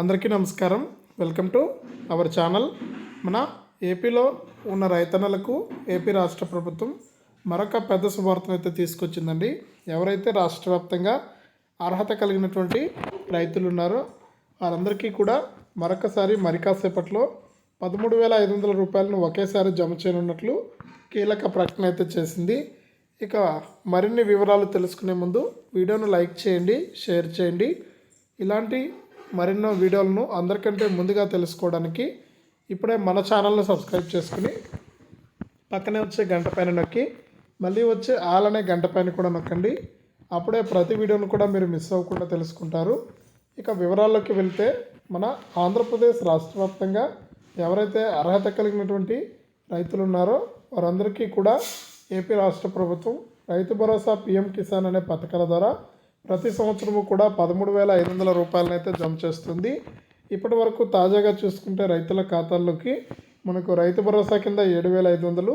అందరికీ నమస్కారం. Welcome to our channel మన ఏపీలో ఉన్న రైతన్నలకు ఏపీ రాష్ట్ర ప్రభుత్వం మరొక పెద్ద శుభార్తను అయితే తీసుకొచ్చిందండి. ఎవరైతే రాష్ట్ర వ్యాప్తంగా అర్హత కలిగినటువంటి రైతులు ఉన్నారో వారందరికీ కూడా మరొకసారి మరికాసేపట్లో పదమూడు వేల ఐదు వందల రూపాయలను ఒకేసారి జమ చేయనున్నట్లు కీలక ప్రకటన అయితే చేసింది. ఇక మరిన్ని వివరాలు తెలుసుకునే ముందు వీడియోను లైక్ చేయండి షేర్ చేయండి. ఇలాంటి మరెన్నో వీడియోలను అందరికంటే ముందుగా తెలుసుకోవడానికి ఇప్పుడే మన ఛానల్ను సబ్స్క్రైబ్ చేసుకుని పక్కనే వచ్చే గంట పైన నొక్కి మళ్ళీ వచ్చే ఆల్ అనే గంట పైన కూడా నొక్కండి. అప్పుడే ప్రతి వీడియోను కూడా మీరు మిస్ అవ్వకుండా తెలుసుకుంటారు. ఇక వివరాల్లోకి వెళ్తే మన ఆంధ్రప్రదేశ్ రాష్ట్ర వ్యాప్తంగా ఎవరైతే అర్హత కలిగినటువంటి రైతులు ఉన్నారో వారందరికీ కూడా ఏపీ రాష్ట్ర ప్రభుత్వం రైతు భరోసా పిఎం కిసాన్ అనే పథకాల ద్వారా ప్రతి సంవత్సరము కూడా పదమూడు వేల ఐదు వందల రూపాయలను అయితే జమ చేస్తుంది. ఇప్పటి వరకు తాజాగా చూసుకుంటే రైతుల ఖాతాల్లోకి మనకు రైతు భరోసా కింద ఏడు వేల ఐదు వందలు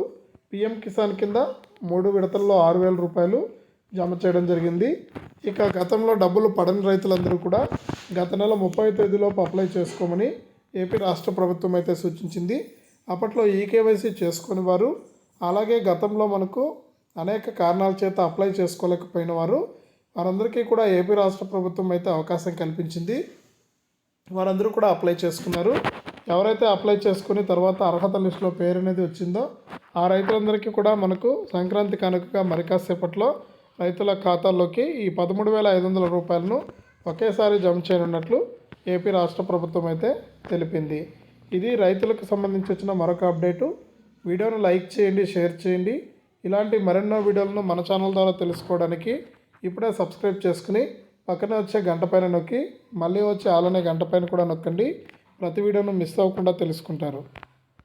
పిఎం కిసాన్ కింద మూడు విడతల్లో ఆరు వేల రూపాయలు జమ చేయడం జరిగింది. ఇక గతంలో డబ్బులు పడని రైతులందరూ కూడా గత నెల ముప్పై తేదీలోపు అప్లై చేసుకోమని ఏపీ రాష్ట్ర ప్రభుత్వం అయితే సూచించింది. అప్పట్లో ఈకేవైసీ చేసుకుని వారు అలాగే గతంలో మనకు అనేక కారణాల చేత అప్లై చేసుకోలేకపోయిన వారు వారందరికీ కూడా ఏపీ రాష్ట్ర ప్రభుత్వం అయితే అవకాశం కల్పించింది. వారందరూ కూడా అప్లై చేసుకున్నారు. ఎవరైతే అప్లై చేసుకుని తర్వాత అర్హత లిస్టులో పేరు అనేది వచ్చిందో ఆ రైతులందరికీ కూడా మనకు సంక్రాంతి కనుకగా మరి కాసేపట్లో రైతుల ఖాతాల్లోకి ఈ పదమూడు వేల ఐదు వందల రూపాయలను ఒకేసారి జమ చేయనున్నట్లు ఏపీ రాష్ట్ర ప్రభుత్వం అయితే తెలిపింది. ఇది రైతులకు సంబంధించి వచ్చిన మరొక అప్డేటు. వీడియోను లైక్ చేయండి షేర్ చేయండి. ఇలాంటి మరెన్నో వీడియోలను మన ఛానల్ ద్వారా తెలుసుకోవడానికి ఇప్పుడే సబ్స్క్రైబ్ చేసుకుని పక్కనే వచ్చే గంట పైన నొక్కి మళ్ళీ వచ్చే ఆలనే గంట పైన కూడా నొక్కండి. ప్రతి వీడియోను మిస్ అవ్వకుండా తెలుసుకుంటారు.